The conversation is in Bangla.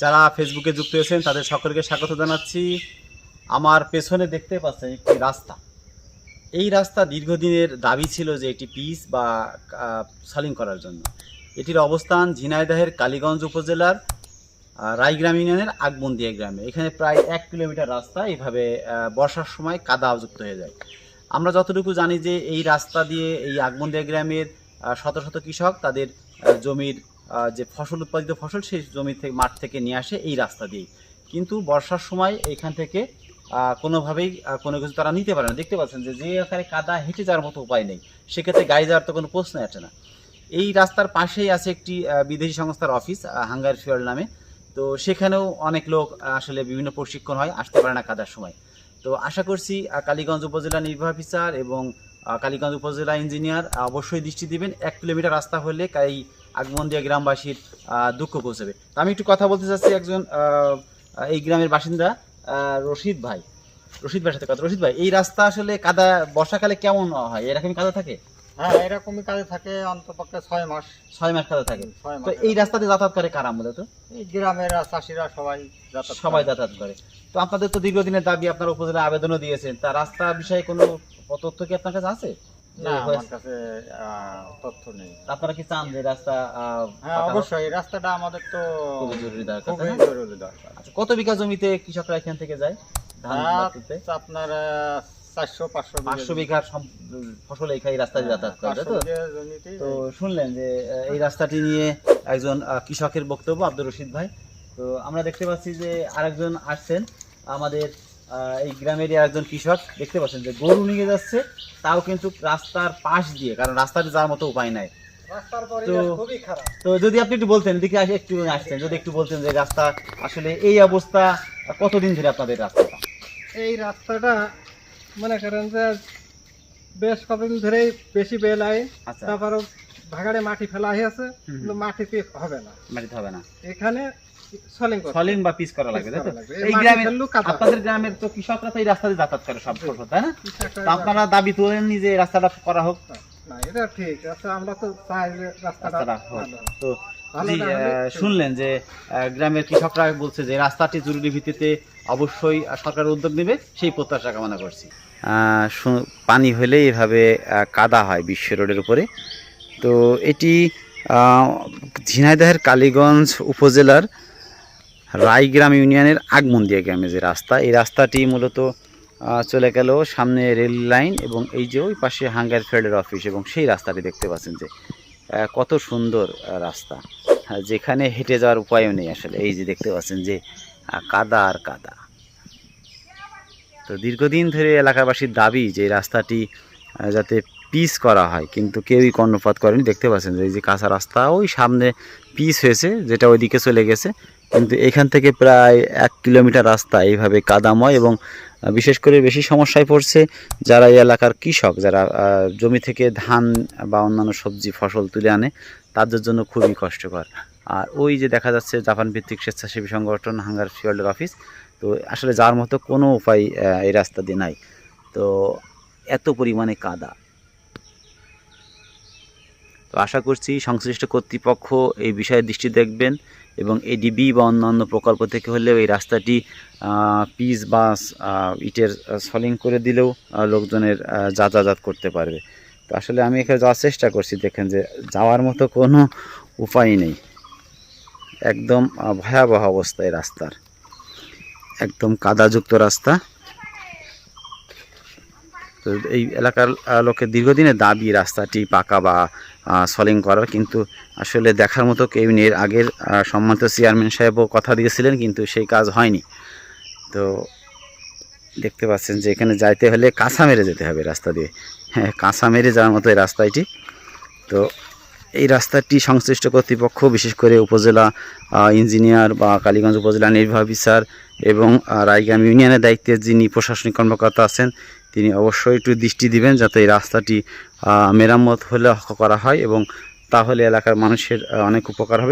যারা ফেসবুকে যুক্ত হয়েছেন তাদের সকলকে স্বাগত জানাচ্ছি। আমার পেছনে দেখতে পাচ্ছেন একটি রাস্তা। এই রাস্তা দীর্ঘদিনের দাবি ছিল যে এটি পিচ বা সলিং করার জন্য। এটির অবস্থান ঝিনাইদহের কালীগঞ্জ উপজেলার রায়গ্রাম ইউনিয়নের আগবন্দিয়া গ্রামে। এখানে প্রায় এক কিলোমিটার রাস্তা এইভাবে বর্ষার সময় কাদাযুক্ত হয়ে যায়। আমরা যতটুকু জানি যে এই রাস্তা দিয়ে এই আগবন্দিয়া গ্রামের শত শত কৃষক তাদের জমির যে ফসল, উৎপাদিত ফসল সেই জমি থেকে, মাঠ থেকে নিয়ে আসে এই রাস্তা দিয়েই। কিন্তু বর্ষার সময় এখান থেকে কোনোভাবেই কোনো কিছু তারা নিতে পারে না। দেখতে পাচ্ছেন যে যে আকারে কাদা হেঁটে যাওয়ার মতো উপায় নেই। সেক্ষেত্রে গাড়ি যাওয়ার তো কোনো প্রশ্ন আসে না। এই রাস্তার পাশেই আছে একটি বিদেশি সংস্থার অফিস হাঙ্গার ফিয়ার নামে। তো সেখানেও অনেক লোক আসলে বিভিন্ন প্রশিক্ষণ হয়, আসতে পারে না কাদার সময়। তো আশা করছি কালীগঞ্জ উপজেলা নির্বাহী অফিসার এবং কালীগঞ্জ উপজেলা ইঞ্জিনিয়ার অবশ্যই দৃষ্টি দিবেন। এক কিলোমিটার রাস্তা হলে এই আগমন্দিয়া গ্রামবাসীর দুঃখ পৌঁছবে। তো আমি একটু কথা বলতে চাচ্ছি একজন এই গ্রামের বাসিন্দা রশিদ ভাই। রশিদ ভাইয়ের সাথে কথা। রশিদ ভাই এই রাস্তা আসলে কাদা বর্ষাকালে কেমন হয়? এরকমই কাদা থাকে? হ্যাঁ এরকমই কাজে থাকে অন্তপক্ষে ছয় মাস। ছয় মাস কাদা থাকে। তো এই রাস্তাতে যাতায়াত করে কারা মূলত? এই গ্রামের চাষিরা সবাই সবাই যাতায়াত করে। তো আপনাদের তো দীর্ঘদিনের দাবি আপনার উপজেলা আবেদনও দিয়েছেন। তা রাস্তা বিষয়ে কোনো তথ্য কি আপনার কাছে আছে? আপনারা কি চান যে রাস্তা হ্যাঁ? অবশ্যই রাস্তাটা আমাদের তো খুবই জরুরি দরকার? জরুরি আচ্ছা, কত বিঘা জমিতে কৃষকরা এখান থেকে যায় আপনার চারশো পাঁচশো পাঁচশো বিঘার ফসল এই রাস্তায় হ্যাঁ, যাতায়াত করে তো? তো শুনলেন যে এই রাস্তাটি নিয়ে একজন কৃষকের বক্তব্য আব্দুর রশিদ ভাই। তো আমরা দেখতে পাচ্ছি যে আরেকজন আসছেন আমাদের এই গ্রামেরই একজন কৃষক দেখতে পাচ্ছেন যে গরু নিয়ে যাচ্ছে তাও কিন্তু রাস্তার পাশ দিয়ে কারণ রাস্তাতে যাওয়ার মতো উপায় নাই। তো যদি আপনি একটু বলতেন এদিকে একটু আসছেন যদি একটু বলতেন যে রাস্তা আসলে এই অবস্থা কতদিন ধরে আপনাদের রাস্তাটা? এই রাস্তাটা মনে করেন যে বেশ কদিন ধরেই বেশি বেলায় আচ্ছা। তারপরও ভাগাড়ে মাটি ফেলা হয়েছে। কিন্তু মাটিতে হবে না। মাটিতে হবে না। এখানে সলিং করতে সলিং বা পিস করা লাগবে তাই তো? এই গ্রামের আপনাদের গ্রামের তো কৃষকরা তো এই রাস্তা দিয়ে যাতায়াত করে সব তাই না? তো আপনারা দাবি তোলেননি যে এই রাস্তাটা করা হোক? না এটা ঠিক আছে আমরা তো চাই যে রাস্তাটা হোক। তো শুনলেন যে গ্রামের কৃষকরা বলছে যে রাস্তাটি জরুরি ভিত্তিতে অবশ্যই সরকার উদ্যোগ নেবে সেই প্রত্যাশা কামনা করছি। পানি হলে এভাবে কাদা হয় বিশ্ব রোডের উপরে। তো এটি ঝিনাইদহের কালীগঞ্জ উপজেলার রায়গ্রাম ইউনিয়নের আগমন্দিয়া গ্রামে যে রাস্তা, এই রাস্তাটি মূলত চলে গেল সামনে রেল লাইন এবং এই যে ওই পাশে হাঙ্গার ফিল্ডের অফিস এবং সেই রাস্তাটি দেখতে পাচ্ছেন যে কত সুন্দর রাস্তা। যেখানে হেঁটে যাওয়ার উপায়ও নেই আসলে। এই যে দেখতে পাচ্ছেন যে কাদা আর কাদা। তো দীর্ঘদিন ধরে এলাকাবাসীর দাবি যে রাস্তাটি যাতে পিচ করা হয়, কিন্তু কেউই কর্ণপাত করেনি। দেখতে পাচ্ছেন এই যে কাঁচা রাস্তা, ওই সামনে পিচ হয়েছে, যেটা ওইদিকে চলে গেছে। কিন্তু এখান থেকে প্রায় এক কিলোমিটার রাস্তা এইভাবে কাদাময় এবং বিশেষ করে বেশি সমস্যায় পড়ছে যারা এই এলাকার কৃষক, যারা জমি থেকে ধান বা অন্যান্য সবজি, ফসল তুলে আনে, তাদের জন্য খুবই কষ্টকর। আর ওই যে দেখা যাচ্ছে জাপান ভিত্তিক স্বেচ্ছাসেবী সংগঠন হাঙ্গার ফিল্ডের অফিস, তো আসলে যার মতো কোনো উপায় এই রাস্তা দিয়ে নাই। তো এত পরিমাণে কাদা। তো আশা করছি সংশ্লিষ্ট কর্তৃপক্ষ এই বিষয়ে দৃষ্টি দেখবেন এবং এডিবি বা অন্যান্য প্রকল্প থেকে হলেও এই রাস্তাটি পিস বাস ইটের সলিং করে দিলেও লোকজনের যাতায়াত করতে পারবে। তো আসলে আমি এখানে যাওয়ার চেষ্টা করছি, দেখেন যে যাওয়ার মতো কোনো উপায় নেই। একদম ভয়াবহ অবস্থা এই রাস্তার। একদম কাদাযুক্ত রাস্তা। তো এই এলাকার লোকের দীর্ঘদিনের দাবি রাস্তাটি পাকা বা সলিং করার। কিন্তু আসলে দেখার মতো কেউ নেই। আগের সম্মানিত চেয়ারম্যান সাহেবও কথা দিয়েছিলেন, কিন্তু সেই কাজ হয়নি। তো দেখতে পাচ্ছেন যে এখানে যাইতে হলে কাঁসা মেরে যেতে হবে রাস্তা দিয়ে। হ্যাঁ কাঁসা মেরে যাওয়ার মতো এই রাস্তাটি। তো এই রাস্তাটি সংশ্লিষ্ট কর্তৃপক্ষ, বিশেষ করে উপজেলা ইঞ্জিনিয়ার বা কালীগঞ্জ উপজেলা নির্বাহী অফিসার এবং রায়গ্রাম ইউনিয়নের দায়িত্বে যিনি প্রশাসনিক কর্মকর্তা আছেন, তিনি অবশ্যই একটু দৃষ্টি দিবেন যাতে এই রাস্তাটি মেরামত হলে করা হয় এবং তাহলে এলাকার মানুষের অনেক উপকার হবে।